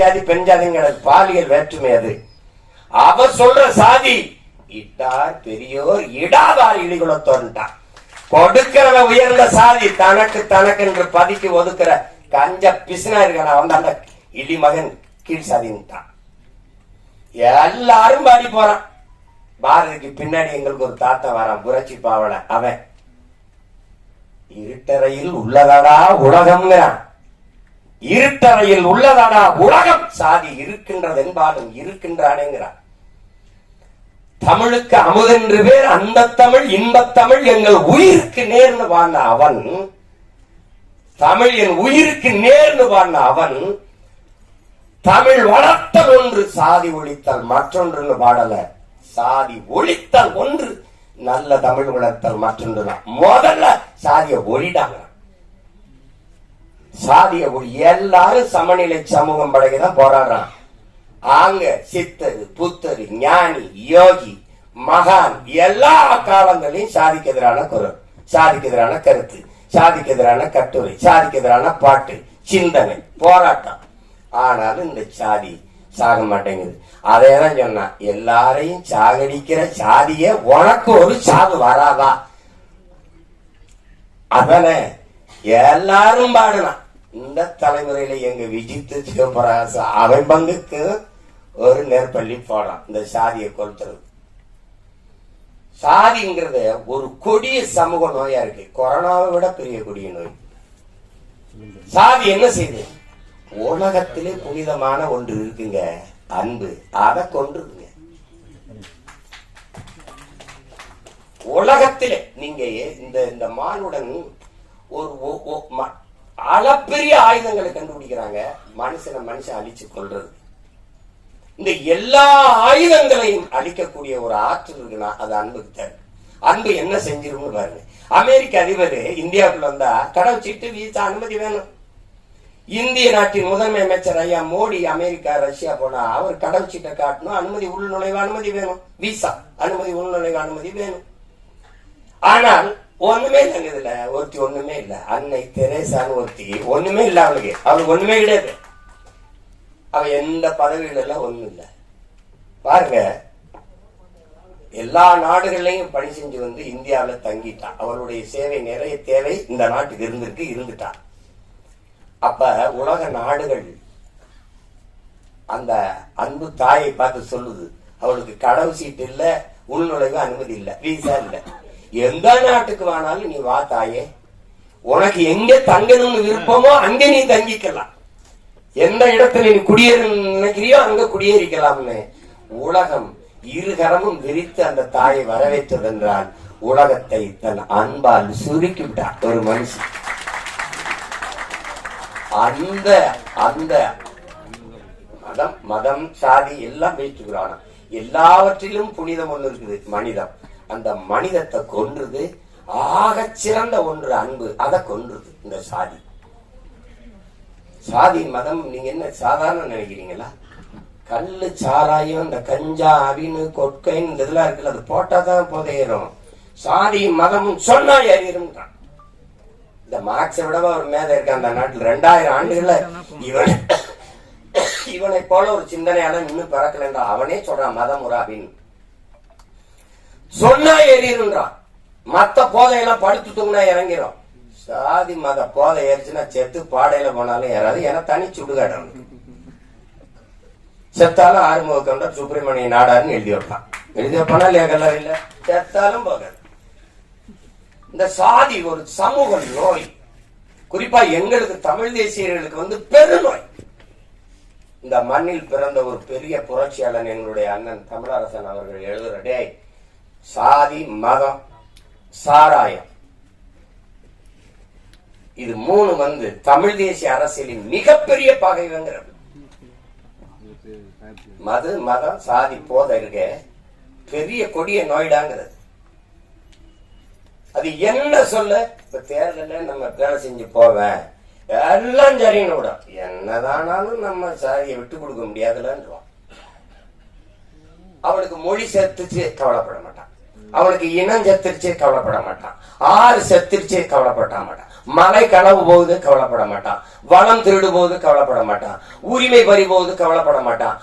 ஜாதி பெண் ஜாதிங்கிறது பாலியல் வேற்றுமை அது. அவ சொல்ற சாதி இட்டார் பெரியோர் இடாதார் இழிகுலத்தோன்ட்டான் கொடுக்கிறவ உயர்ந்த சாதி தனக்கு தனக்கு என்று பதுக்கி ஒதுக்குற கஞ்ச பிசினா இருக்கா வந்து அந்த இடி மகன் கீழ் சாதின்ட்டான். எல்லாரும் பாடி போறான். பாரதிக்கு பின்னாடி எங்களுக்கு ஒரு தாத்தா வரான் புரட்சி பாவனை அவன். இருட்டறையில் உள்ளதாடா உலகம்ங்கிறான். இருட்டறையில் உள்ளதானா? உலகம் சாதி இருக்கின்றது என்பாலும் இருக்கின்றானேங்கிறார் தமிழுக்கு அமுதென்று பேர் அந்த தமிழ் இன்பத் தமிழ் எங்கள் உயிருக்கு நேர்ந்து வாழ்ந்த அவன் தமிழ் என் உயிருக்கு நேர்ந்து வாழ்ந்த அவன் தமிழ் வளர்த்தல் ஒன்று சாதி ஒழித்தல் மற்றொன்று பாடல. சாதி ஒழித்தல் ஒன்று நல்ல தமிழ் வளர்த்தல் மற்றொன்று தான் முதல்ல சாதியை ஒழிடாங்க. சாதிய ஒளி எல்லாரும் சமநிலை சமூகம் படைக்கதான் போராடுறான். ஆங்க சித்தரு புத்தரு ஞானி யோகி மகான் எல்லா காலங்களையும் சாதிக்கு எதிரான குரல் சாதிக்கு எதிரான கருத்து சாதிக்கு எதிரான கட்டுரை சாதிக்கு எதிரான பாட்டு சிந்தனை போராட்டம். ஆனாலும் இந்த சாதி சாக மாட்டேங்குது. அதே தான் சொன்னான் எல்லாரையும் சாகடிக்கிற சாதிய உனக்கு ஒரு சாவு வராதா? அதானே எல்லாரும் பாடுனான் இந்த தலைமுறையில எங்க விஜித்து சிவபிரகாச அவன் பங்குக்கு ஒரு நெற்பள்ளி போலாம். இந்த சாதியை கொளுத்துறது. சாதிங்கிறது ஒரு கொடிய சமூக நோயா இருக்கு. கொரோனாவை விட பெரிய கொடிய நோய். சாதி என்ன செய்யுது? உலகத்திலே புனிதமான ஒன்று இருக்குங்க. அன்பு. அதை கொண்டிருக்குங்க உலகத்திலே நீங்க இந்த இந்த மானுடன் ஒரு அளப்பெரிய ஆயுதங்களை கண்டுபிடிக்கிறாங்க. மனுஷனை மனுஷன் அழிச்சு கொள்றது இந்த எல்லா ஆயுதங்களையும் அழிக்கக்கூடிய ஒரு ஆற்றல் இருக்குன்னா அது அன்புக்கு தேவை. அன்பு என்ன செஞ்சிரும்னு பாருங்க. அமெரிக்க அதிபர் இந்தியாவுக்குள்ள வந்தா கடவுள் சீட்டு வீசா அனுமதி வேணும். இந்திய நாட்டின் முதன்மை அமைச்சர் ஐயா மோடி அமெரிக்கா ரஷ்யா போனா அவர் கடவுள் சீட்டை காட்டணும் அனுமதி உள்நுழைவு அனுமதி வேணும். விசா அனுமதி உள்நுழைவு அனுமதி வேணும். ஆனால் ஒண்ணுமே இல்லைங்க இதுல. ஒருத்தி ஒண்ணுமே இல்ல. அன்னை தெரேசான்னு ஒருத்தி ஒண்ணுமே இல்ல அவளுக்கு அவளுக்கு ஒண்ணுமே கிடையாது. அவ எந்த பதவியில எல்லாம் ஒண்ணும் இல்ல. பாருங்க. எல்லா நாடுகள்லையும் பணி செஞ்சு வந்து இந்தியாவுல தங்கிட்டான் அவளுடைய சேவை நிறைய தேவை இந்த நாட்டுக்கு இருந்திருக்கு இருந்துட்டான் அப்ப உலக நாடுகள் அந்த அன்பு தாயை பார்த்து சொல்லுது. அவளுக்கு கடவு சீட்டு இல்ல உள்நுழைவு அனுமதி இல்ல வீசா இல்லை. எந்த நாட்டுக்கு வேணாலும் நீ வா தாயே. உனக்கு எங்க தங்கணும்னு விருப்பமோ அங்க நீ தங்கிக்கலாம். எந்த இடத்துல நீ குடியேற நினைக்கிறியோ அங்க குடியேறிக்கலாம்னு. உலகம் இருகரமும் விரித்து அந்த தாயை வரவேற்றதென்றால் உலகத்தை தன் அன்பால் சுருக்கி விட்டார். ஒரு மனுஷன். அந்த அந்த மதம் மதம் சாதி எல்லாம் பேச்சுக்கிறான எல்லாவற்றிலும் புனிதம் ஒண்ணு இருக்குது. மனிதம். அந்த மனிதத்தை கொன்றுது. ஆக சிறந்த ஒன்று அன்பு அதை கொன்றுது இந்த சாதி. சாதி மதம் நீங்க என்ன சாதாரண நினைக்கிறீங்களா? கல்லு சாராயம் இந்த கஞ்சா அவினு கொட்கைன்னு இந்த இதெல்லாம் இருக்குல்ல அது போட்டாதான் புதையிறோம். சாதி மதமும் சொன்னா ஏறிடும்ன்றான். இந்த மார்க்ஸை விடவா ஒரு மேதை இருக்க அந்த நாட்டில்? ரெண்டாயிரம் ஆண்டுகள்ல இவன் இவனை போல ஒரு சிந்தனையால இன்னும் பிறக்கலன்றா. அவனே சொல்றான் மதம் ஒரு அப்படின்னு சொன்னா ஏறிடுன்றான் மத்த போதையெல்லாம் படுத்து தூங்கினா இறங்கிரும். சாதி மத போதை ஏறிச்சுன்னா செத்து பாடையில போனாலும் ஏறாது. ஏன்னா தனி சுடுகாடு செத்தாலும் ஆறுமுக கண்டர் சுப்பிரமணிய நாடாருன்னு எழுதி வைப்பான். எழுதி வைப்பானா லேகலாம் இல்ல செத்தாலும் போகாது. இந்த சாதி ஒரு சமூக நோய். குறிப்பா எங்களுக்கு தமிழ் தேசியர்களுக்கு வந்து பெருநோய். இந்த மண்ணில் பிறந்த ஒரு பெரிய புரட்சியாளன் எங்களுடைய அண்ணன் தமிழரசன் அவர்கள் எழுதுற டே சாதி மதம் சாராயம். இது மூணு வந்து தமிழ் தேசிய அரசியலின் மிகப்பெரிய பகைவங்கிறது மது மதம் சாதி போத இருக்க பெரிய கொடிய நோய்டாங்கிறது. அது என்ன சொல்ல? இப்ப தேர்தல நம்ம வேலை செஞ்சு போவேன். எல்லாம் சரின்னு விடும். என்னதானாலும் நம்ம சாதியை விட்டு கொடுக்க முடியாதுலன்றோம். அவளுக்கு மொழி சேர்த்துச்சு கவலைப்பட அவனுக்கு இனம் செத்துருச்சே கவலைப்பட மாட்டான். ஆறு செத்துருச்சே கவலைப்பட மாட்டான். மலை களவு போகுது கவலைப்பட மாட்டான். வளம் திருடு போகுது கவலைப்பட மாட்டான். உரிமை பறி போகுது கவலைப்பட மாட்டான்.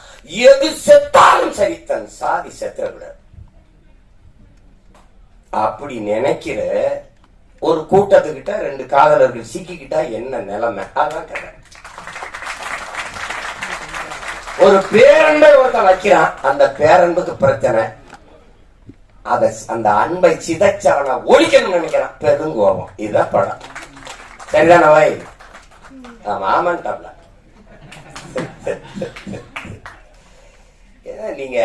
எது செத்தாலும் சரி தன் சாதி செத்துறக்கூடாது அப்படி நினைக்கிற ஒரு கூட்டத்துக்கிட்ட ரெண்டு காதலர்கள் சிக்கிக்கிட்டா என்ன நிலைமை? அதான் கதை ஒரு பேரன்பை ஒருத்தன் வைக்கிறான். அந்த பேரன்புக்கு பிரச்சனை. அத அந்த அன்பை சிதைச்சு அவனை ஒழிக்கணும்னு நினைக்கிறான். பெருங்கோபம் இதுதான் படம். சரிதான வை மாமன் டப்ல நீங்க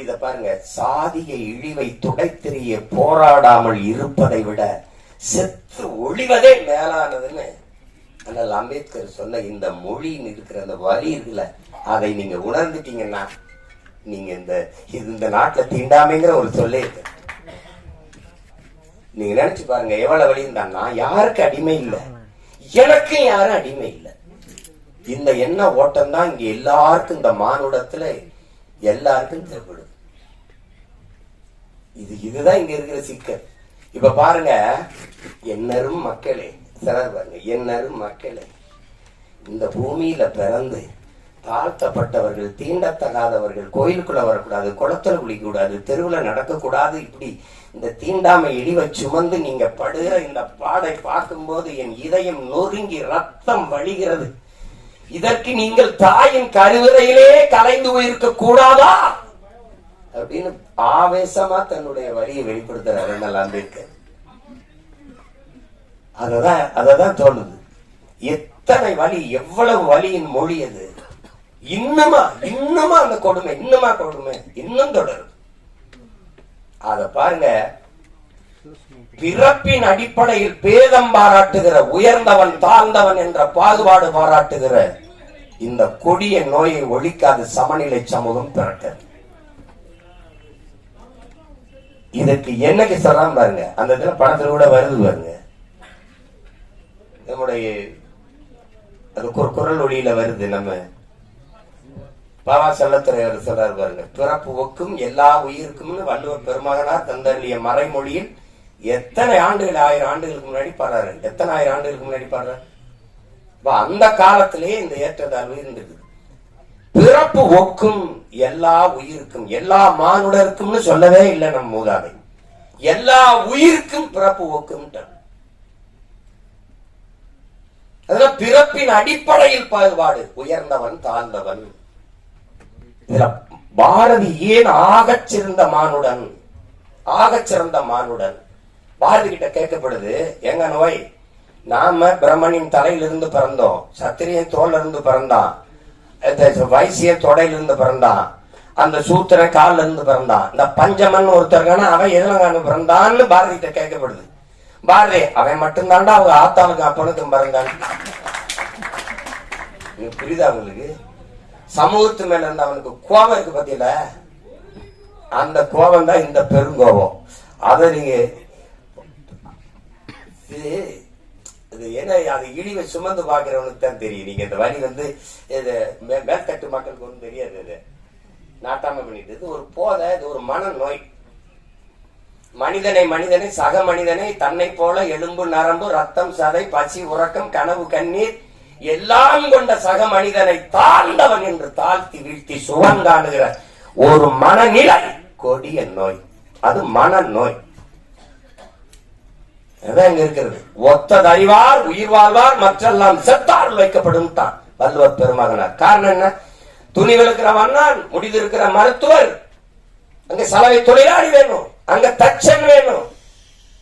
இத பாருங்க சாதிய இழிவை துடைத்தெறிய போராடாமல் இருப்பதை விட செத்து ஒழிவதே மேலானதுன்னு ஆனால் அம்பேத்கர் சொன்ன இந்த மொழின்னு இருக்கிற அந்த வரி இருக்குல்ல அதை நீங்க உணர்ந்துட்டீங்கன்னா நீங்க இந்த இது இந்த நாட்டுல தீண்டாமைங்கிற ஒரு சொல்லே இருக்கு நீங்க நினைச்சு பாருங்க எவ்வளவு வழி இருந்தான்னா யாருக்கு அடிமை இல்லை? எனக்கும் யாரும் அடிமை இல்லை? இந்த எண்ண ஓட்டம் தான் இங்க எல்லாருக்கும் இந்த மானுடத்துல எல்லாருக்கும் தேவைப்படும் இது இதுதான் இங்க இருக்கிற சிக்கல். இப்ப பாருங்க என்னரும் மக்களே சிலர் பாருங்க என்னரும் மக்களே இந்த பூமியில பிறந்து தாழ்த்தப்பட்டவர்கள் தீண்டத்தகாதவர்கள் கோயிலுக்குள்ள வரக்கூடாது குளத்துல குளிக்கக்கூடாது தெருவில் தெருவுல நடக்கக்கூடாது இப்படி இந்த தீண்டாமை இழிவை சுமந்து நீங்க படுகிற இந்த பாடை பார்க்கும்போது என் இதயம் நொறுங்கி ரத்தம் வழிகிறது. இதற்கு நீங்கள் தாயின் கருவிரையிலே கலைந்து போயிருக்க கூடாதா? அப்படின்னு ஆவேசமா தன்னுடைய வழியை வெளிப்படுத்துறாரு அண்ணல் அம்பேத்கர். அததான் அததான் தோணுது. எத்தனை வலி எவ்வளவு வலியின் மொழி அது? இன்னமா இன்னமா அந்த கொடுமை இன்னமா கொடுமை இன்னும் தொடரும். அத பாருங்க. பிறப்பின் அடிப்படையில் பேதம் பாராட்டுகிற உயர்ந்தவன் தாழ்ந்தவன் என்ற பாகுபாடு பாராட்டுகிற இந்த கொடிய நோயை ஒழிக்காது சமநிலை சமூகம் பிறக்க இதற்கு என்னைக்கு சொல்றாம பாருங்க. அந்த இதுல படத்துல கூட வருது பாருங்க. நம்முடைய அது ஒரு குரல் ஒளியில வருது நம்ம பாபா செல்லத்துறையவர் சொல்றார் பாருங்க பிறப்பு ஒக்கும் எல்லா உயிருக்கும்னு வள்ளுவர் பெருமகனார் தந்தருளிய மறைமொழியில் எத்தனை ஆண்டுகள் ஆயிரம் ஆண்டுகளுக்கு முன்னாடி பாடுறாரு? எத்தனை ஆயிரம் ஆண்டுகளுக்கு முன்னாடி பாடுறாரு? அந்த காலத்திலேயே இந்த ஏற்றத்தாழ்வு இருந்தது பிறப்பு ஒக்கும் எல்லா உயிருக்கும் எல்லா மானுடருக்கும்னு சொல்லவே இல்லை நம் மூதாதை. எல்லா உயிருக்கும் பிறப்பு ஒக்கும் அதெல்லாம் பிறப்பின் அடிப்படையில் பாகுபாடு உயர்ந்தவன் தாழ்ந்தவன். இதுல பாரதி ஏன் ஆகச் சிறந்த மானுடன் ஆகச் சிறந்த மானுடன். பாரதி கிட்ட கேட்கப்படுது எங்க நோய்? நாம பிரம்மனின் தலையிலிருந்து பிறந்தோம். சத்திரியன் தோல்ல இருந்து பிறந்தான் வைசிய தொடையிலிருந்து பிறந்தான். அந்த சூத்திர கால்ல இருந்து பிறந்தான். இந்த பஞ்சமன் ஒருத்தருக்கான அவன் எதுலங்கான பிறந்தான்னு பாரதி கிட்ட கேட்கப்படுது. பாரதி அவன் மட்டும்தான்டா அவங்க ஆத்தாளுக்கு அப்பனுக்கும் பிறந்தான். புரியுதா உங்களுக்கு? சமூகத்து மேல இருந்த அவனுக்கு கோபம் இருக்கு பத்தியில அந்த கோபம் தான் இந்த பெருங்கோபம். அதை நீங்க இது இது என்ன அது இழிவை சுமந்து பாக்குறவனுக்கு தான் தெரியும். நீங்க இந்த வரி வந்து இது மே- மேற்தட்டு மக்களுக்கு ஒன்றும் தெரியாது இது. நாட்டாம பண்ணிட்டு. இது ஒரு போதை இது ஒரு மன நோய் மனிதனை மனிதனை சக மனிதனை தன்னை போல எலும்பு நரம்பு ரத்தம் சதை பசி உறக்கம் கனவு கண்ணீர் எல்லாம் கொண்ட சக மனிதனை தாழ்ந்தவன் என்று தாழ்த்தி வீழ்த்தி சுவங்காணுகிற ஒரு மனநிலை கொடிய நோய். அது மன நோய் இங்க இருக்கிறது? ஒத்தது உயிர் வாழ்வார் மற்றெல்லாம் செத்தார் வைக்கப்படும் தான் வள்ளுவர் பெருமகனார். காரணம் என்ன? துணி விழுக்கிற வண்ணான் முடிந்திருக்கிற மருத்துவர். அங்க சலவை தொழிலாளி வேணும். அங்க தச்சன் வேணும்.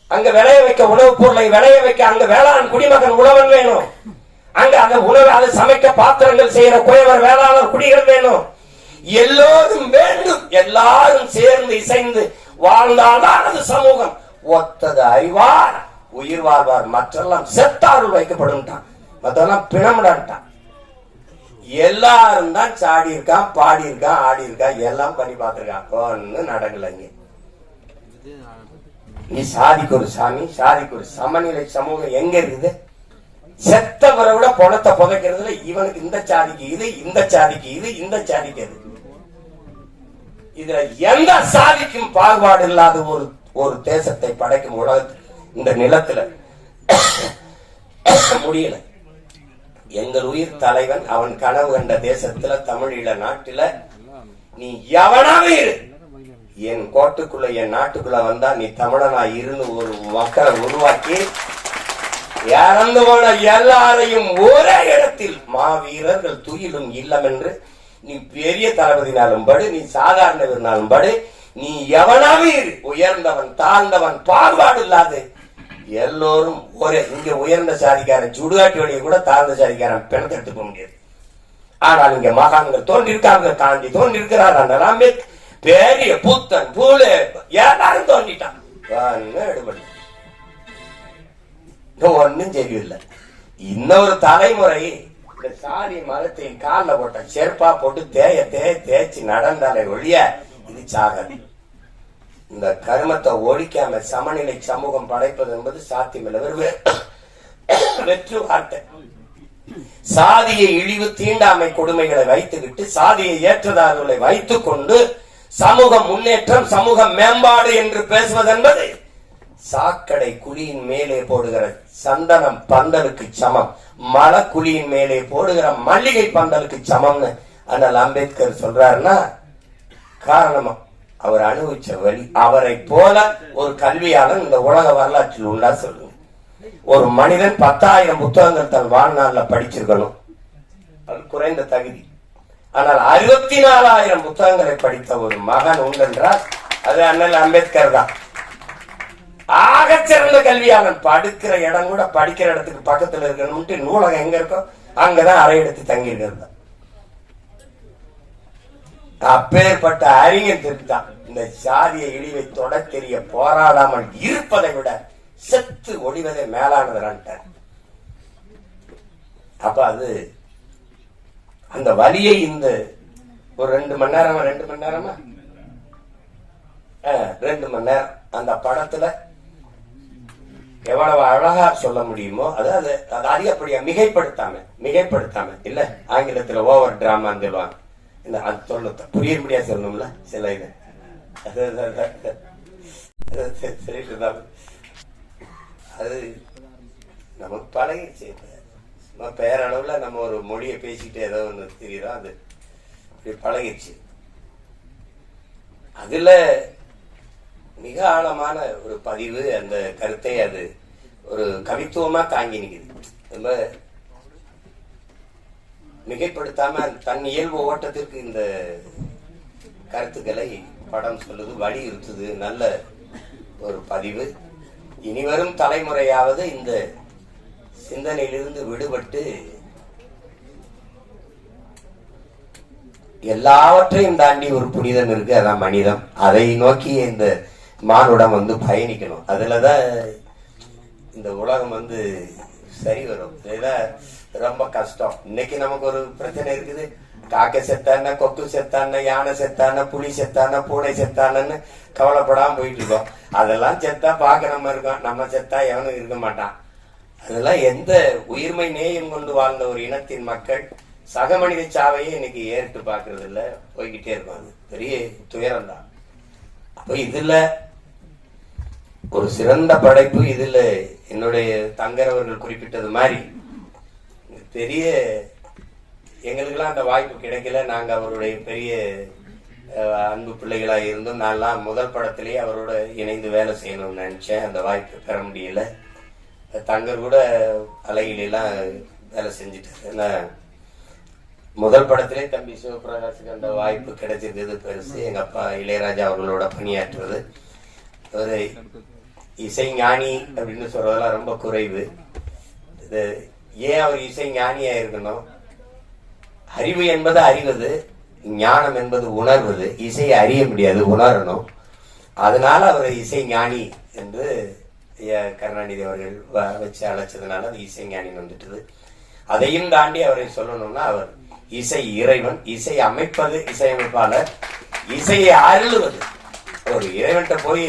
அங்க விளைய வைக்க உணவுப் பொருளை விளைய வைக்க அங்க வேளாண் குடிமகன் உழவன் வேணும். அங்க அந்த உணவு அதை சமைக்க பாத்திரங்கள் செய்யற குயவர் வேளாளர் குடிகள் வேணும். எல்லோரும் வேண்டும். எல்லாரும் சேர்ந்து இசைந்து வாழ்ந்தால்தான் அது சமூகம். ஒத்தது அறிவார் உயிர் வாழ்வார். மற்றெல்லாம் செத்தாருள் வைக்கப்படும் மற்றெல்லாம் பிணமிடான்ட்டான். எல்லாரும் தான் சாடி இருக்கான் பாடி இருக்கான் ஆடி இருக்கான் எல்லாம் பண்ணி பார்த்திருக்கான். நடக்கலைங்க நீ சாதிக்கு ஒரு சாமி சாதிக்கு ஒரு சமநிலை சமூகம் எங்க இருக்குது? செத்தவரை விட பணத்தை புதைக்கிறதுல இவனுக்கு இந்த சாதிக்கு இது இந்த சாதிக்கு இது இந்த சாதிக்கு அது இதுல எந்த சாதிக்கும் பாகுபாடு இல்லாத ஒரு ஒரு தேசத்தை படைக்கும் உலகத்தில் இந்த நிலத்துல. முடியல. எங்கள் உயிர் தலைவன் அவன் கனவு கண்ட தேசத்துல தமிழீழ நாட்டுல நீ எவனாவே இரு. என் கோட்டுக்குள்ள என் நாட்டுக்குள்ள வந்தா நீ தமிழனா இருந்து ஒரு மக்களை உருவாக்கி இறந்து போன எல்லாரையும் ஒரே இடத்தில் மாவீரர்கள் துயிலும் இல்லம் என்று நீ பெரிய தளபதினாலும் படு நீ சாதாரண படு நீ எவனாவே இரு உயர்ந்தவன் தாழ்ந்தவன் பாகுபாடு இல்லாது. எல்லோரும் ஒரே இங்க உயர்ந்த சாதிக்காரன் சுடுகாட்டு வழியை கூட தாழ்ந்த சாதிக்காரன் பிணத்தை எடுத்து முடியாது ஆனால் இங்க மகான்கள் தோன்றிருக்காங்க காந்தி தோன்றிருக்கிறார் அந்த அம்பேத் பெரிய புத்தன் பூலே எல்லாரும் தோன்றிட்டான். ஒண்ணும் எடுபடல ஒன்னும் சரியில்லை இன்னொரு தலைமுறை இந்த சாதி மதத்தை காலில் போட்ட செருப்பா போட்டு தேய தேய தேய்ச்சி நடந்தாலே ஒழிய இது சாகாது. இந்த கருமத்தை ஒழிக்காம சமநிலை சமூகம் படைப்பது என்பது சாத்தியமில்லை. வெறும் வெற்று வார்த்தை. சாதியை இழிவு தீண்டாமை கொடுமைகளை வைத்துவிட்டு சாதியை ஏற்றதார்களை வைத்துக் கொண்டு சமூக முன்னேற்றம் சமூக மேம்பாடு என்று பேசுவது என்பது சாக்கடை குழியின் மேலே போடுகிற சந்தனம் பந்தலுக்கு சமம். மலை குழியின் மேலே போடுகிற மல்லிகை பந்தலுக்கு சமம்னு ஆனால் அம்பேத்கர் சொல்றாருன்னா காரணமா அவர் அனுபவிச்ச வழி. அவரை போல ஒரு கல்வியாளன் இந்த உலக வரலாற்றில் உண்டா சொல்லுங்க. ஒரு மனிதன் பத்தாயிரம் புத்தகங்கள் தன் வாழ்நாள்ல படிச்சிருக்கணும். அது குறைந்த தகுதி. ஆனால் அறுபத்தி நாலாயிரம் புத்தகங்களை படித்த ஒரு மகன் உண்டென்றால் அது அண்ணல் அம்பேத்கர் தான். ஆகச்சிறந்த கல்வியாளன் படுக்கிற இடம் கூட படிக்கிற இடத்துக்கு பக்கத்துல இருக்கணும்ட்டு நூலகம் எங்க இருக்கோ அங்கதான் அறை எடுத்து தங்கி இருக்கிறது அப்பேற்பட்ட அறிஞர் தான் இந்த சாதிய இழிவை தொட தெரிய போராடாமல் இருப்பதை விட செத்து ஒளிவதே மேலானதுன்ட்டார் அப்ப அது அந்த வலியை இந்த ஒரு ரெண்டு மணி நேரமா ரெண்டு மணி நேரமா? ரெண்டு மணி நேரம் அந்த படத்துல எவ்வளவு அழகா சொல்ல முடியுமோ அதாவது அது அதிகப்படியா மிகைப்படுத்தாம மிகைப்படுத்தாம இல்ல? ஆங்கிலத்துல ஓவர் டிராமான்னு சொல்லுவாங்க. இந்த அது சொல்ல புரியும்படியா சொல்லணும்ல? சில இது. அது- சரி- சொல்லிட்டு அது நமக்கு பழகிடுச்சு நம்ம சும்மா பேரளவுல நம்ம ஒரு மொழியை பேசிக்கிட்டு ஏதோ ஒன்று தெரியுதோ அது இப்படி பழகிடுச்சு அதுல மிக ஆழமான ஒரு பதிவு அந்த கருத்தை அது ஒரு கவித்துவமா தாங்கி நிக்குது. ரொம்ப மிகைப்படுத்தாம தன் இயல்பு ஓட்டத்திற்கு இந்த கருத்துக்களை படம் சொல்லுது வலியுறுத்துது. நல்ல ஒரு பதிவு. இனிவரும் தலைமுறையாவது இந்த சிந்தனையிலிருந்து விடுபட்டு எல்லாவற்றையும் தாண்டி ஒரு புனிதம் இருக்கு. அதான் மனிதம். அதை நோக்கி இந்த மானுடம் வந்து பயணிக்கணும். அதுலதான் இந்த உலகம் வந்து சரி வரும். இதுதான் ரொம்ப கஷ்டம். இன்னைக்கு நமக்கு ஒரு பிரச்சனை இருக்குது. காக்கை செத்தான கொக்கு செத்தான யானை செத்தான புலி செத்தான பூனை செத்தானன்னு கவலைப்படாம போயிட்டு இருக்கோம் அதெல்லாம் செத்தா பார்க்க நம்ம இருக்கோம். நம்ம செத்தா எவனும் இருக்க மாட்டான். அதெல்லாம் எந்த உயிர்மை நேயம் கொண்டு வாழ்ந்த ஒரு இனத்தின் மக்கள் சக மனித சாவையே இன்னைக்கு ஏறிட்டு பார்க்கறது இல்ல போய்கிட்டே இருக்கும். அது பெரிய துயரம் தான். அப்போ இதுல ஒரு சிறந்த படைப்பு இதுல என்னுடைய தங்கர் அவர்கள் குறிப்பிட்டது மாதிரி. பெரிய எங்களுக்கெல்லாம் அந்த வாய்ப்பு கிடைக்கல. நாங்க அவருடைய பெரிய அஹ், அன்பு பிள்ளைகளா இருந்தும். நான்லாம் முதல் படத்திலேயே அவரோட இணைந்து வேலை செய்யணும்னு நினைச்சேன். அந்த வாய்ப்பு பெற முடியல. தங்கர் கூட அலையிலாம் வேலை செஞ்சுட்டாரு. ஏன்னா முதல் படத்திலே தம்பி சிவபிரகாசுக்கு அந்த வாய்ப்பு கிடைச்சிருக்கிறது பெருசு. எங்க அப்பா இளையராஜா அவர்களோட பணியாற்றுவது. ஒரு இசைஞானி அப்படின்னு சொல்றதெல்லாம் ரொம்ப குறைவு. இது ஏன் அவர் இசைஞானியா இருக்கணும்? அறிவு என்பது அறிவது ஞானம் என்பது உணர்வது. இசையை அறிய முடியாது உணரணும். அதனால அவர் இசைஞானி என்று கருணாநிதி அவர்கள் வச்சு அழைச்சதுனால அது இசைஞானி வந்துட்டது. அதையும் தாண்டி அவரை சொல்லணும்னா அவர் இசை இறைவன் இசை அமைப்பது இசையமைப்பாளர் இசையை அருளுவது. ஒரு இறைவன்கிட்ட போய்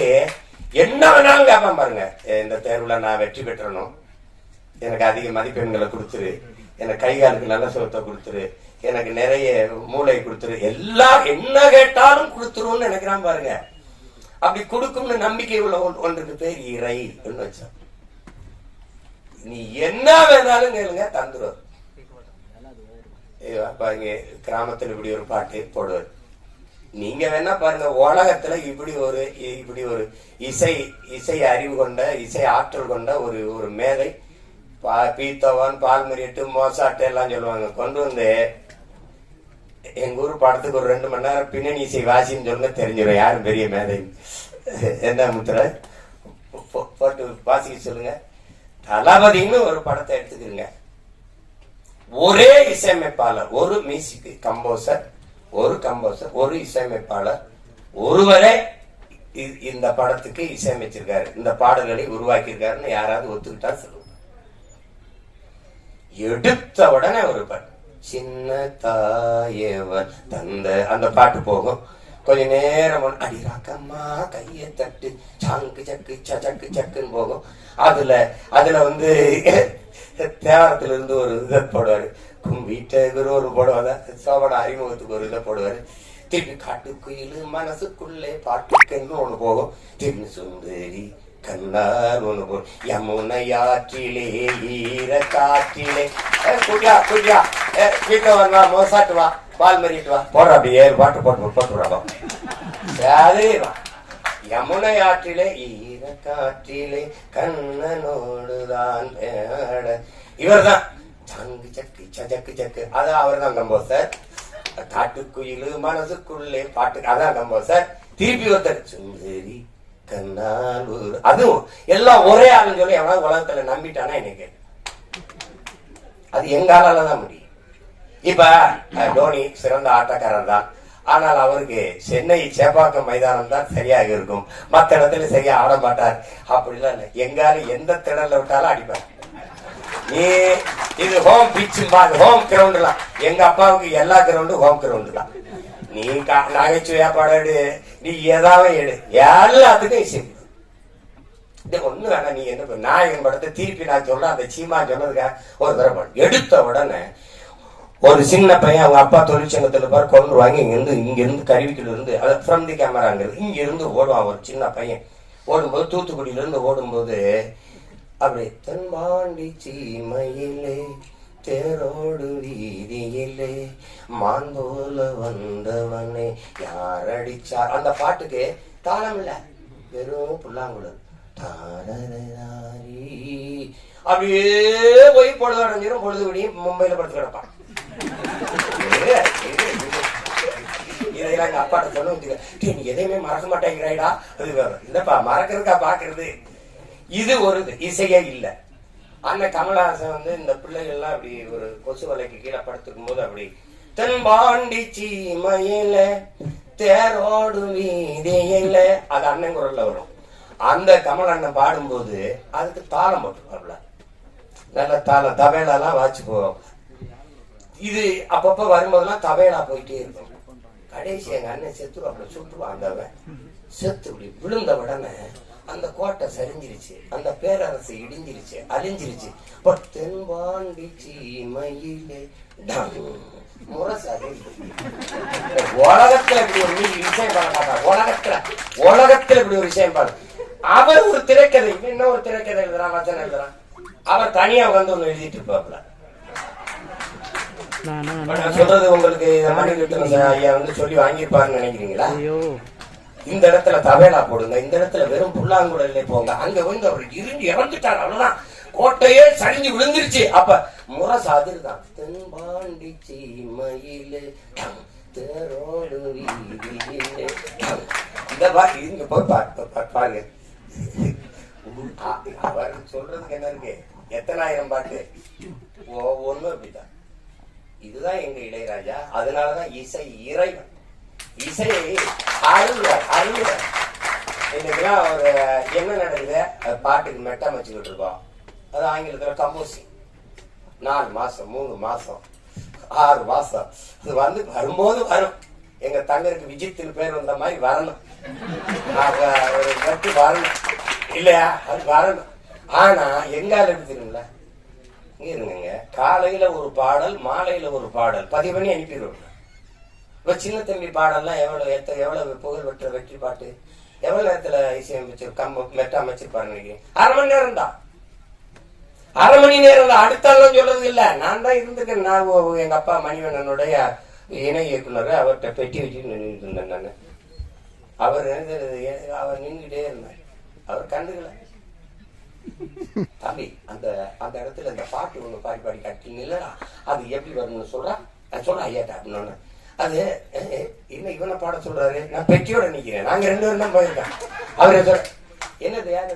என்ன வேணாலும் கேட்பான் பாருங்க. இந்த தேர்வுல நான் வெற்றி பெற்றணும். எனக்கு அதிக மதிப்பெண்களை கொடுத்துரு. எனக்கு கைகாலுக்கு நல்ல சுகத்தை கொடுத்துரு. எனக்கு நிறைய மூளை கொடுத்துரு. எல்லா என்ன கேட்டாலும் கொடுத்துருவோம்னு நினைக்கிறான் பாருங்க. அப்படி கொடுக்கும்னு நம்பிக்கை உள்ள ஒன்றுக்கு பேர் இறை வச்சா நீ என்ன வேணாலும் கேளுங்க தந்துடுவார் அப்ப பாருங்க கிராமத்துல இப்படி ஒரு பாட்டு போடுவார். நீங்க வேணா பாருங்க உலகத்துல இப்படி ஒரு இப்படி ஒரு இசை இசை அறிவு கொண்ட இசை ஆற்றல் கொண்ட ஒரு ஒரு மேதை பா- பீத்தவன் பால்மரியட்டு மோசாட்டு எல்லாம் சொல்லுவாங்க. கொண்டு வந்து எங்க ஊர் படத்துக்கு ஒரு ரெண்டு மணி நேரம் பின்னணி இசை வாசின்னு சொல்லுங்க தெரிஞ்சிடும். யாரும் பெரிய மேதை. என்ன முத்திர? போட்டு வாசிக்க சொல்லுங்க. தளபதின்னு ஒரு படத்தை எடுத்துக்கிறீங்க. ஒரே இசையமைப்பாளர் ஒரு மியூசிக் கம்போசர் ஒரு கம்போசர் ஒரு இசையமைப்பாளர் ஒருவரே இந்த படத்துக்கு இசையமைச்சிருக்காரு. இந்த பாடல்களை உருவாக்கியிருக்காருன்னு யாராவது ஒத்துக்கிட்டா சொல்லுவாங்க எடுத்த உடனே ஒரு பாட்டு. சின்ன தாயவர் தந்த அந்த பாட்டு போகும். கொஞ்ச நேரம் அடி ராக்கம்மா கைய தட்டு சாங்கு சக்கு ச சக்கு சக்குன்னு போகும். அதுல அதுல வந்து தேவரத்துல இருந்து ஒரு இதை போடுவாரு. கும்பிட்ட ஒரு போடுவாங்க சோபட அறிமுகத்துக்கு ஒரு இதை போடுவாரு. திருப்பி காட்டுக்குயில் மனசுக்குள்ளே பாட்டுக்கன்னு ஒண்ணு போகும். திரும்பி சுந்தரி கண்ணார் ஒண்ணு போகும். யமுனையாற்றிலே ஈர காற்றிலே. ஏ, குடியா குடியா. ஏ, வீட்டுல மோசாட்டு வா பால் மறிட்டு வா. போடுற அப்படியே ஏழு பாட்டு போட்டு போட்டு விடாம சரி வா. யமுனை ஆற்றிலே ஈர காற்றிலே கண்ணனோடுதான் இவர் இவர்தான். சங்கு சக்கு சக்கு. சக்கு அதான் அவர் தான் கம்போசர் காட்டுக்குயிலு மனசுக்குள்ளே பாட்டு. அதான் கம்போசர் திருப்பி ஒருத்தர் சுந்தரி கண்ணாலூர் அதுவும் எல்லாம் ஒரே ஆளுன்னு சொல்லி எவ்வளவு உலகத்துல நம்பிட்டானா எனக்கு அது எங்காலால தான் முடியும். இப்ப டோனி சிறந்த ஆட்டக்காரர் தான். ஆனால் அவருக்கு சென்னை சேப்பாக்கம் மைதானம் தான் சரியாக இருக்கும். மத்த இடத்துல சரியா ஆட மாட்டார். அப்படிலாம் இல்லை. எங்காலும் எந்த திடல விட்டாலும் அடிப்பார். இது ஹோம் பிச் ஹோம் கிரவுண்ட்லாம் எங்க அப்பாவுக்கு எல்லா கிரவுண்டும் ஹோம் கிரவுண்டு தான் நீ நகைச்சுவையா படம் எடு. நீ ஏதாவது எடு. எல்லாத்துக்கும் இசை இது ஒண்ணு வேணா நீ என்ன பண்ணு? நாயகன் படத்தை திருப்பி நான் சொல்றேன் அந்த சீமா சொன்னதுக்காக ஒரு தடவை எடுத்த உடனே ஒரு சின்ன பையன் அவங்க அப்பா தொழிற்சங்கத்துல பாரு கொண்டுருவாங்க. வாங்கி இங்க இருந்து இங்க இருந்து இருந்து அது ஃப்ரம் தி கேமராங்கிறது இங்க இருந்து ஓடுவான் ஒரு சின்ன பையன். ஓடும்போது தூத்துக்குடியில இருந்து ஓடும்போது அப்படி மாண்டி சீமையிலே தேரோடு வீதியிலே மான் போல வந்தவனே யார் அடிச்சார் அந்த பாட்டுக்கு தாளம் இல்ல வெறும் புல்லாங்குழல். தாரராரி. அப்படியே போய் பொழுது அடைஞ்சிரும் பொழுது விடியும் மும்பையில படுத்து கிடப்பான். இதெல்லாம் எங்க அப்பாட்ட சொன்ன நீ எதையுமே மறக்க மாட்டேங்கிறாய்டா. அது வேற. இல்லப்பா மறக்கிறதுக்கா பாக்குறது? இது ஒரு இசையே இல்ல. அந்த கமலஹாசன் வந்து இந்த பிள்ளைகள் எல்லாம் அப்படி ஒரு கொசு வலைக்கு கீழே படுத்துக்கும் போது அப்படி தென்பாண்டி சீமையில தேரோடு வீதியில அது அண்ணன் குரல்ல வரும். அந்த கமல் அண்ணன் பாடும்போது அதுக்கு தாளம் போட்டுருவாப்ல நல்ல தாள தபேலாலாம் வாச்சு போவோம் இது அப்பப்ப வரும்போதெல்லாம் தபேலா போயிட்டே இருக்கும். கடைசி எங்க அண்ணன் செத்துருவாப்ல சுட்டுருவான் அந்த செத்து இப்படி விழுந்த உடனே அந்த கோட்டை சரிஞ்சிருச்சு அந்த பேரரசு இடிஞ்சிருச்சு அழிஞ்சிருச்சு. இப்ப தென்பாண்டி சீமையிலே உலகத்துல இப்படி ஒரு விஷயம் பண்ண மாட்டார் உலகத்துல உலகத்துல இப்படி ஒரு விஷயம் பண்ண அவர் ஒரு திரைக்கதை என்ன ஒரு திரைக்கதை எழுதுறான் வச்சனம் எழுதுறான். அவர் தனியா வந்து ஒண்ணு எழுதிட்டு இருப்பாப்ல சொல்றது உங்களுக்கு ஐயா வந்து சொல்லி வாங்கியிருப்பாருன்னு நினைக்கிறீங்களா? இந்த இடத்துல தவேலா போடுங்க இந்த இடத்துல வெறும் புல்லாங்குழல்ல போங்க. அங்க வந்து அவர் இருந்து இறந்துட்டார் அவ்வளவுதான். கோட்டையே சரிஞ்சு விழுந்துருச்சு. அப்ப முரசு அதிர்தான் தென்பாண்டி சீமையிலே தேரோடு இந்த பாட்டு இங்க போய் பாருங்க. அவர் சொல்றதுக்கு என்ன இருக்கு? எத்தனாயிரம் பாட்டு? ஒவ்வொன்றும் அப்படிதான் இதுதான் எங்க இளையராஜா. அதனாலதான் இசை இறைவன். இசையை அருள்வார் அருங்க இன்னைக்கெல்லாம் ஒரு என்ன நடக்குது? அது பாட்டுக்கு மெட்டம் வச்சுக்கிட்டு இருக்கோம் அது ஆங்கிலத்தில் கம்போசிங் நாலு மாசம் மூணு மாசம் ஆறு மாசம். அது வந்து வரும்போது வரும். எங்க தங்கருக்கு விஜித்துன்னு பேர் வந்த மாதிரி வரணும். அப்ப ஒரு கட்டு வரணும். இல்லையா? அது வரணும். ஆனா எங்கால எப்படி இருங்க காலையில ஒரு பாடல் மாலையில ஒரு பாடல். பதிவு பண்ணி அனுப்பிடுவோம். இப்போ சின்ன தம்பி பாடல்லாம் எவ்வளவு எத்த எவ்வளவு புகழ் பெற்ற வெற்றி பாட்டு? எவ்வளவு இடத்துல இசையமைச்சு கம்ப மெட்ட அமைச்சிருப்பாரு இன்னைக்கு அரை மணி நேரம் தான் அரை மணி நேரம் தான் அடுத்தாலும் சொல்றது இல்லை. நான் தான் இருந்திருக்கேன். நான் எங்கள் எங்க அப்பா மணிவண்ணனுடைய இணை இயக்குனர். அவர்கிட்ட பெட்டி வச்சு நின்றுட்டு இருந்தேன் நான். அவர் நினைக்கிறது அவர் நின்றுட்டே இருந்தார். அவர் கண்டுக்கல. தம்பி அந்த அந்த இடத்துல இந்த பாட்டு ஒன்று பாடி பாடி கட்டி நில்லடா. அது எப்படி வரும்னு சொல்றா? நான் சொல்றேன் ஐயாட்டா அப்படின்னு அது அஹ், இவனை பாட சொல்றாரு? நான் பெட்டியோட நிக்கிறேன். நாங்க ரெண்டு பேரும் தான் போயிருக்கேன். அவரு சொல்ற என்னது யாரு?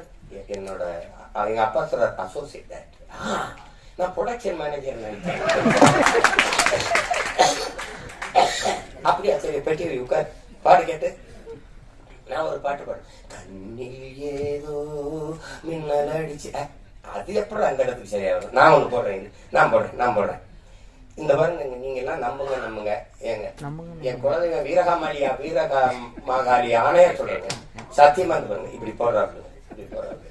என்னோட எங்க அப்பா சொல்றாரு அசோசியேட் டேரக்டர் நான் ப்ரொடக்ஷன் மேனேஜர் நினைக்கிறேன். அப்படியா சரி பெட்டி உட்கார். பாடு கேட்டு. நான் ஒரு பாட்டு பாடு கண்ணில் ஏதோ மின்னல் அடிச்சு அது எப்படி அந்த இடத்துக்கு சரியா வரும் நான் ஒன்று போடுறேன் நான் போடுறேன் நான் போடுறேன். இந்த பாருங்க நீங்க எல்லாம் நம்புங்க. நம்புங்க ஏங்க என் குழந்தைங்க வீரகாமாலியா வீரகா மாகாளி ஆணையா சொல்றேங்க. சத்தியமா பாருங்க இப்படி போடுறாங்க இப்படி போடுறாங்க.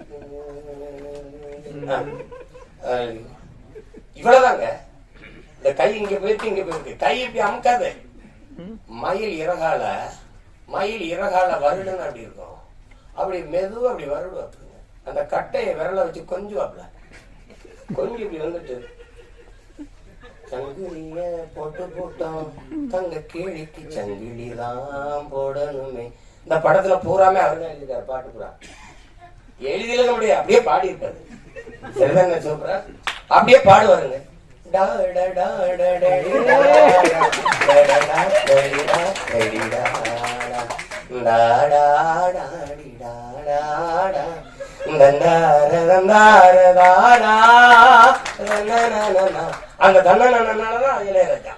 இவ்வளவுதாங்க. இந்த கை இங்க போயிருக்கு இங்க போயிருக்கு. கை இப்படி அமுக்காது. மயில் இறகால மயில் இறகால வருடுன்னு அப்படி இருக்கும். அப்படி மெதுவா அப்படி வருடு அப்படிங்க அந்த கட்டையை விரல வச்சு கொஞ்சுவாப்ல கொஞ்சம் இப்படி வந்துட்டு சங்கிலிய போட்டு போட்டோம் தங்க கீழிக்கு சங்கிலி தான் போடணுமே இந்த படத்துல பூராமே அவர் தான் எழுதிருக்காரு பாட்டு பூரா எழுதில நம்முடைய அப்படியே பாடி இருக்காரு சரிதாங்க சோப்ரா அப்படியே பாடுவாருங்க டா அந்த டா டா டா அங்க இளையராஜா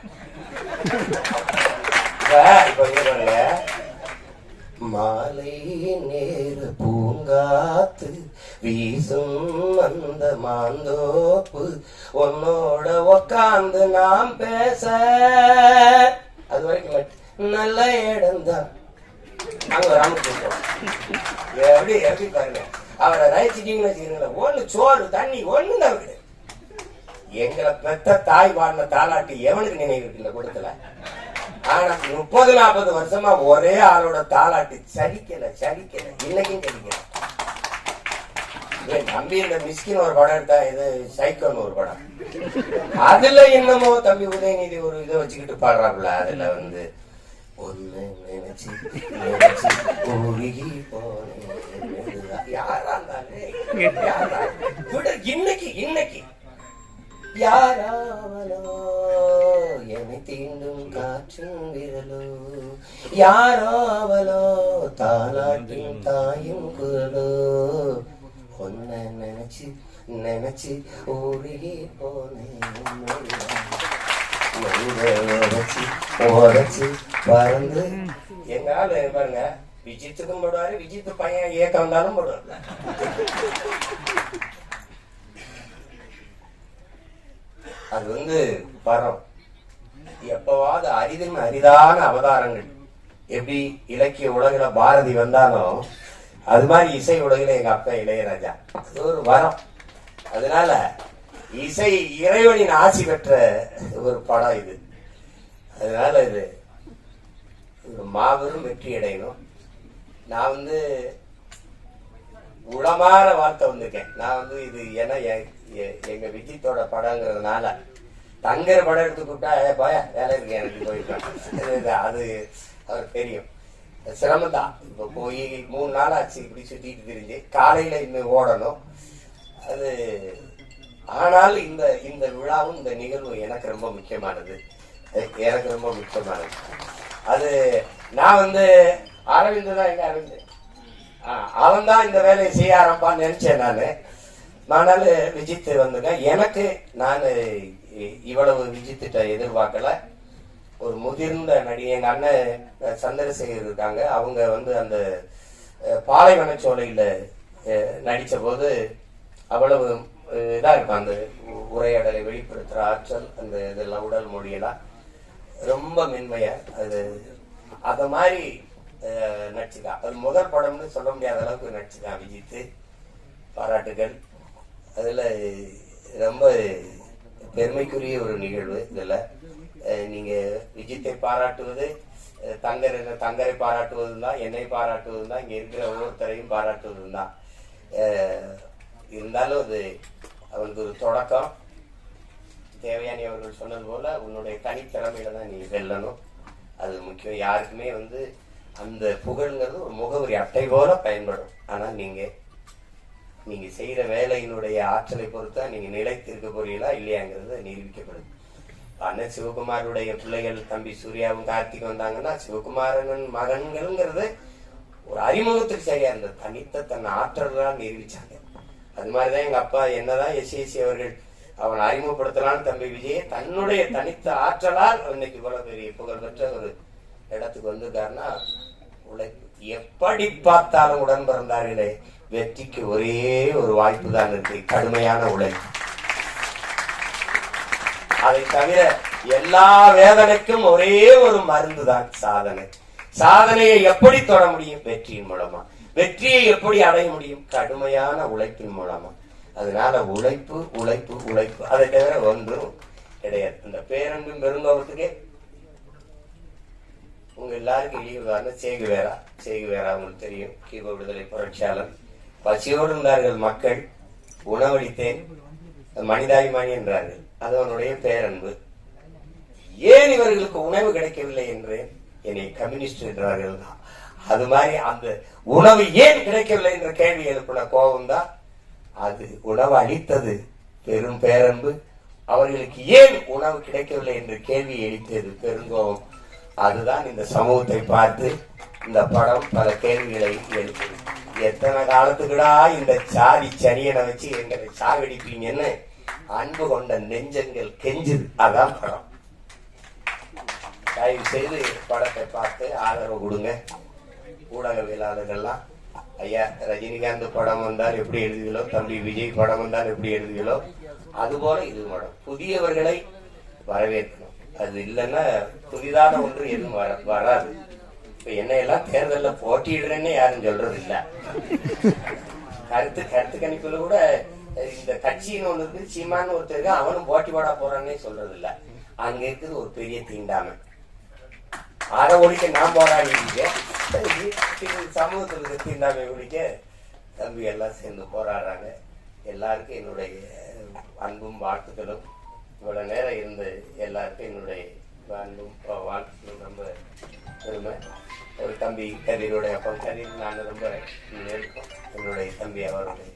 மாலை நேர பூங்காத்து வீசும் அந்த மாந்தோப்பு உன்னோட உக்காந்து நாம் பேச. அது வரைக்கும் நல்ல இடம்தான் அங்க ராமகிருஷ்ணன் எப்படி எப்படி பாருங்க. அவரை ரசிச்சிட்டீங்கன்னு வச்சுக்கிறீங்களா ஒண்ணு சோறு தண்ணி ஒண்ணு தான் எங்களை பெத்த தாய் வாழ்ந்த தாலாட்டு எவனுக்கு நினைவு இருக்கு இந்த ஆனா முப்பது நாற்பது வருஷமா ஒரே ஆளோட தாலாட்டு சரிக்கல சரிக்கல இன்னைக்கும் சலிக்கல. தம்பி இந்த மிஸ்கின் ஒரு படம் எடுத்தா இது சைக்கோன்னு ஒரு படம். அதுல என்னமோ தம்பி உதயநிதி ஒரு இதை வச்சுக்கிட்டு பாடுறாப்புல. அதுல வந்து ஒன்னு நினைச்சு நினைச்சு உருகி போனேன் யாரா இருந்தாலே யாரா இன்னைக்கு இன்னைக்கு. யாராவலோ? என்னை தீண்டும் காற்றின் விரலோ? யாராவலோ? தாலாட்டின் தாயும் குரலோ? ஒன்ன நினைச்சு நினைச்சு ஊருகி போனேன் உரைச்சு உரைச்சு பறந்து. எங்கால பாருங்க விஜித்துக்கும் போடுவாரு விஜித்து பையன் ஏக்கம் வந்தாலும் போடுவாரு. அது வந்து வரம். எப்பவாவது அரிதும் அரிதான அவதாரங்கள். எப்படி இலக்கிய உலகில பாரதி வந்தாலும் அது மாதிரி இசை உலகில எங்க அப்பா இளையராஜா. அது ஒரு வரம். அதனால இசை இறைவனின் ஆசி பெற்ற ஒரு படம் இது. அதனால இது ஒரு மாபெரும் வெற்றி அடையணும். நான் வந்து உளமாற வார்த்தை வந்திருக்கேன். நான் வந்து இது ஏன்னா எங்க விஜித்தோட படங்கிறதுனால தங்கர் படம் எடுத்து கூப்பிட்டா "ஏ, வேலை இருக்கு எனக்கு போயிருக்கேன் அது அவர் தெரியும். சிரமம் தான். இப்போ போய் மூணு நாள் ஆச்சு இப்படி சுத்திட்டு திரிஞ்சு. காலையில இன்னும் ஓடணும். அது ஆனால் இந்த இந்த விழாவும் இந்த நிகழ்வும் எனக்கு ரொம்ப முக்கியமானது. எனக்கு ரொம்ப முக்கியமானது. அது நான் வந்து அரவிந்த் தான் எங்க அரவிந்த். அவன் தான் இந்த வேலையை செய்ய ஆரம்பான்னு நினைச்சேன் நானு. ஆனால் விஜித் வந்துங்க. எனக்கு நான் இவ்வளவு விஜித்திட்ட எதிர்பார்க்கல. ஒரு முதிர்ந்த நடிகை எங்க அண்ணன் சந்திரசேகர் இருக்காங்க. அவங்க வந்து அந்த பாலைவனச்சோலையில பாலைவன நடிச்ச போது அவ்வளவு இதாக இதா இருக்கும். அந்த உரையாடலை வெளிப்படுத்துற ஆற்றல் அந்த இதெல்லாம் உடல் மொழியெல்லாம் ரொம்ப மென்மையா அது அத மாதிரி அஹ், நடிச்சுக்கான் அது முதல் படம்னு சொல்ல முடியாத அளவுக்கு நடிச்சுக்கான் விஜித்து. பாராட்டுகள். அதில் ரொம்ப பெருமைக்குரிய ஒரு நிகழ்வு இதில். நீங்கள் விஜயத்தை பாராட்டுவது தங்கரை தங்கரை பாராட்டுவதும் தான் என்னை பாராட்டுவதும் தான் இங்கே இருக்கிற ஒவ்வொருத்தரையும் பாராட்டுவதும் தான். இருந்தாலும் அது அவனுக்கு ஒரு தொடக்கம். தேவையானி அவர்கள் சொன்னது போல் உன்னுடைய தனித்திறமையில தான் நீ வெல்லணும். அது முக்கியம். யாருக்குமே வந்து அந்த புகழ்ங்கிறது ஒரு முகவரி அட்டை போல பயன்படும். ஆனால் நீங்கள் நீங்க செய்யற வேலையினுடைய ஆற்றலை பொறுத்தா நீங்க நிலைத்திருக்க போறீங்களா இல்லையாங்கிறது நிரூபிக்கப்படுது. அண்ணன் சிவகுமாருடைய பிள்ளைகள் தம்பி சூர்யாவும் கார்த்திக் வந்தாங்கன்னா சிவகுமாரன் மகன்கள்ங்கிறது ஒரு அறிமுகத்துக்கு சரியா இருந்தது. தனித்த தன் ஆற்றல் நிரூபிச்சாங்க. அது மாதிரிதான் எங்க அப்பா என்னதான் எஸ்எஸ்சி அவர்கள் அவன் அறிமுகப்படுத்தலான்னு தம்பி விஜயை தன்னுடைய தனித்த ஆற்றலால் இன்னைக்கு இவ்வளவு பெரிய புகழ்பெற்ற ஒரு இடத்துக்கு வந்திருக்காருன்னா உழைப்பு. எப்படி பார்த்தாலும் உடன் பிறந்தார்களே வெற்றிக்கு ஒரே ஒரு வாய்ப்பு தான் இருக்கு கடுமையான உழைப்பு அதை தவிர எல்லா வேதனைக்கும் ஒரே ஒரு மருந்து தான் சாதனை. சாதனையை எப்படி தொட முடியும்? வெற்றியின் மூலமா. வெற்றியை எப்படி அடைய முடியும்? கடுமையான உழைப்பின் மூலமா. அதனால உழைப்பு உழைப்பு உழைப்பு. அதை தவிர ஒன்றும் கிடையாது. இந்த பேரன்பும் பெருங்கோபத்துக்கே உங்க எல்லாருக்கும் இழிவு காரணம் சேகுவேரா சேகுவேரா உங்களுக்கு தெரியும். கீப விடுதலை புரட்சியாளர். பசியோடு இருந்தார்கள் மக்கள் உணவளித்தேன். மனிதாபிமானி என்றார்கள். அது அவனுடைய பேரன்பு. ஏன் இவர்களுக்கு உணவு கிடைக்கவில்லை என்று என்னை கம்யூனிஸ்ட் என்றார்கள். அது மாதிரி அந்த உணவு ஏன் கிடைக்கவில்லை என்ற கேள்வி எழுப்பின கோபம் தான் அது உணவு அளித்தது. பெரும் பேரன்பு. அவர்களுக்கு ஏன் உணவு கிடைக்கவில்லை என்று கேள்வி எழுப்பியது பெருங்கோபம். அதுதான் இந்த சமூகத்தை பார்த்து இந்த படம் பல கேள்விகளை எழுப்பியது. எத்தனை காலத்துக்குடா இந்த சாதி சனியனை வச்சு எங்களை சாகடிப்பீங்கன்னு அன்பு கொண்ட நெஞ்சங்கள் கெஞ்சுது. அதான் படம். தயவு செய்து படத்தை பார்த்து ஆதரவு கொடுங்க. ஊடகவியலாளர்கள்லாம் ஐயா ரஜினிகாந்த் படம் வந்தால் எப்படி எழுதுகளோ தம்பி விஜய் படம் வந்தால் எப்படி எழுதுகளோ அதுபோல இது படம். புதியவர்களை வரவேற்கணும். அது இல்லைன்னா புதிதான ஒன்று எதுவும் வராது. இப்ப என்ன எல்லாம் தேர்தல்ல போட்டியிடுறேன்னு யாரும் சொல்றது இல்ல கருத்து கருத்து கணிப்புல கூட இந்த கட்சின்னு ஒண்ணு இருக்கு சீமான்னு ஒருத்தர் இருக்கு, அவனும் போட்டி போட போறான்னே சொல்றது இல்ல அங்க இருக்குது ஒரு பெரிய தீண்டாமை. அரை ஒழிக்க நான் போராடி சமூகத்தில் இருக்க தீண்டாமை ஒழிக்க தம்பி எல்லாம் சேர்ந்து போராடுறாங்க. எல்லாருக்கும் என்னுடைய அன்பும் வாழ்த்துக்களும். இவ்வளவு நேரம் இருந்த எல்லாருக்கும் என்னுடைய அன்பும் வாழ்த்துக்களும் ரொம்ப பெருமை ஒரு தம்பி கரீருடைய அப்பா. கரீர் நான் ரொம்ப நெருக்கம் என்னுடைய தம்பி அவருடைய